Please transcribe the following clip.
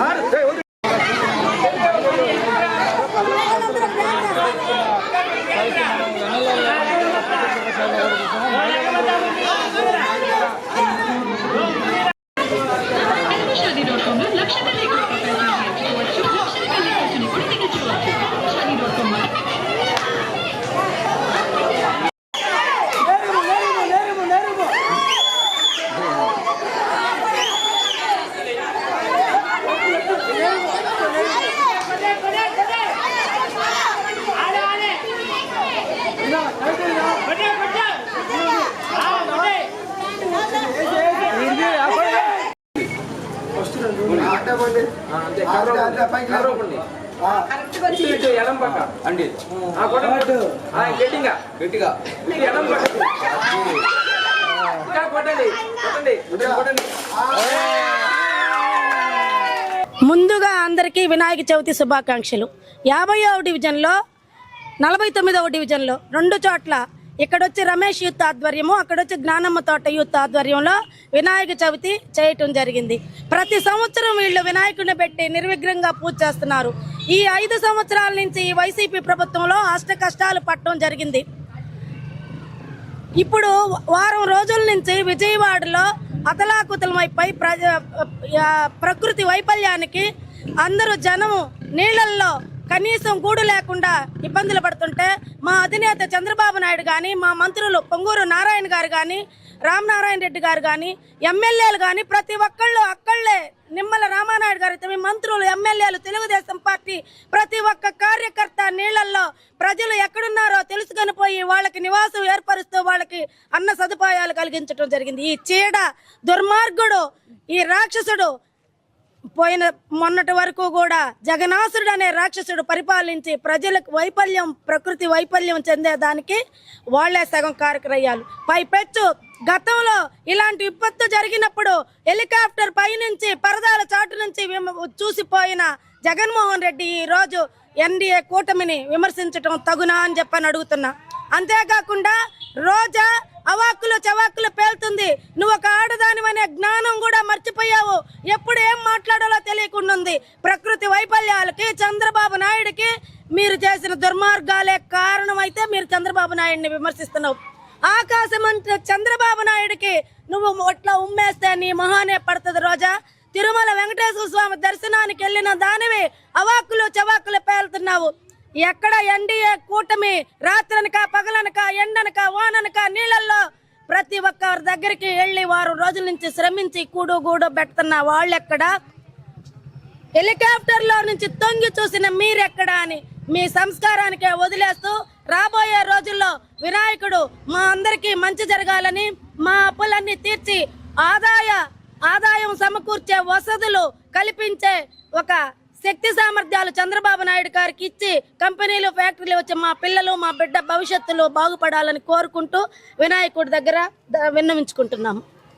আর అంతే. కవర్ అవ్వండి. కవర్ అవ్వండి. ఇటు ఇటు ఎడం పక్క. అండి. ఆ కొట్టండి. ఆ, గట్టిగా. గట్టిగా. ఇటు ఎడం పక్క. ఇంకా కొట్టండి. కొట్టండి. కొట్టండి, కొట్టండి. ముందుగా అందరికీ వినాయక చవితి శుభాకాంక్షలు. యాభైవ డివిజన్లో నలభై తొమ్మిదవ డివిజన్లో రెండు చోట్ల ఇక్కడొచ్చి రమేష్ యూత్ ఆధ్వర్యము అక్కడొచ్చి జ్ఞానమ్మ తోట యూత్ ఆధ్వర్యంలో వినాయక చవితి చేయటం జరిగింది. ప్రతి సంవత్సరం వీళ్ళు వినాయకుడిని పెట్టి నిర్విఘ్నంగా పూజ చేస్తున్నారు. ఈ ఐదు సంవత్సరాల నుంచి ఈ వైసీపీ ప్రభుత్వంలో అష్ట కష్టాలు పట్టడం జరిగింది. ఇప్పుడు వారం రోజుల నుంచి విజయవాడలో అతలాకుతలమైపై ప్రజ ప్రకృతి వైఫల్యానికి అందరూ జనము నీళ్ళల్లో కనీసం గూడు లేకుండా ఇబ్బందులు పడుతుంటే మా అధినేత చంద్రబాబు నాయుడు కానీ మా మంత్రులు పొంగూరు నారాయణ గారు కానీ రామనారాయణ రెడ్డి గారు కానీ ఎమ్మెల్యేలు కానీ ప్రతి ఒక్కళ్ళు అక్కళ్ళే. నిమ్మల రామానాయుడు గారు మీ మంత్రులు ఎమ్మెల్యేలు తెలుగుదేశం పార్టీ ప్రతి ఒక్క కార్యకర్త నీళ్ళలో ప్రజలు ఎక్కడున్నారో తెలుసుకొని పోయి వాళ్ళకి నివాసం ఏర్పరుస్తూ వాళ్ళకి అన్న సదుపాయాలు కలిగించడం జరిగింది. ఈ చీడ దుర్మార్గుడు ఈ రాక్షసుడు పోయిన మొన్నటి వరకు కూడా జగనాసురుడు అనే రాక్షసుడు పరిపాలించి ప్రజలకు వైఫల్యం ప్రకృతి వైఫల్యం చెందేదానికి వాళ్ళే సగం కారకరయ్యాలు పైపెచ్చు గతంలో ఇలాంటి విపత్తు జరిగినప్పుడు హెలికాప్టర్ పైనుంచి పరదాల చాటు నుంచి విమ- చూసిపోయిన జగన్మోహన్ రెడ్డి ఈ రోజు ఎన్డీఏ కూటమిని విమర్శించటం తగునా అని చెప్పని అడుగుతున్నా. అంతేకాకుండా రోజా అవాక్కులు చవాక్కులు పేలుతుంది. నువ్వు ఒక ఆడదానివనే జ్ఞానం కూడా మర్చిపోయావు? ఎప్పుడు ఏం మాట్లాడాలో తెలియకుండా ఉంది ప్రకృతి వైఫల్యాలకి చంద్రబాబు నాయుడికి మీరు చేసిన దుర్మార్గాలే కారణమైతే మీరు చంద్రబాబు నాయుడిని విమర్శిస్తున్నావు. ఆకాశం అంటే చంద్రబాబు నాయుడికి నువ్వు ఒట్లా ఉమ్మేస్తే నీ మొహానే పడుతుంది రోజా. తిరుమల వెంకటేశ్వర స్వామి దర్శనానికి వెళ్ళిన దానివి అవాక్కులు చవాకులు పేలుతున్నావు. ఎక్కడ ఎన్డీఏ కూటమి రాత్రనక పగలనక ఎండనక వాననక నీళ్ళల్లో ప్రతి ఒక్కరి దగ్గరికి వెళ్ళి వారం రోజుల నుంచి శ్రమించి కూడు గూడు పెడుతున్న వాళ్ళెక్కడ? హెలికాప్టర్లో నుంచి తొంగి చూసిన మీరెక్కడా అని మీ సంస్కారానికే వదిలేస్తూ రాబోయే రోజుల్లో వినాయకుడు మా అందరికీ మంచి జరగాలని మా అప్పులన్నీ తీర్చి ఆదాయ ఆదాయం సమకూర్చే వసతులు కల్పించే ఒక శక్తి సామర్థ్యాలు చంద్రబాబు నాయుడు గారికి ఇచ్చి కంపెనీలు ఫ్యాక్టరీలు వచ్చి మా పిల్లలు మా బిడ్డ భవిష్యత్తులో బాగుపడాలని కోరుకుంటూ వినాయకుడి దగ్గర విన్నవించుకుంటున్నాము.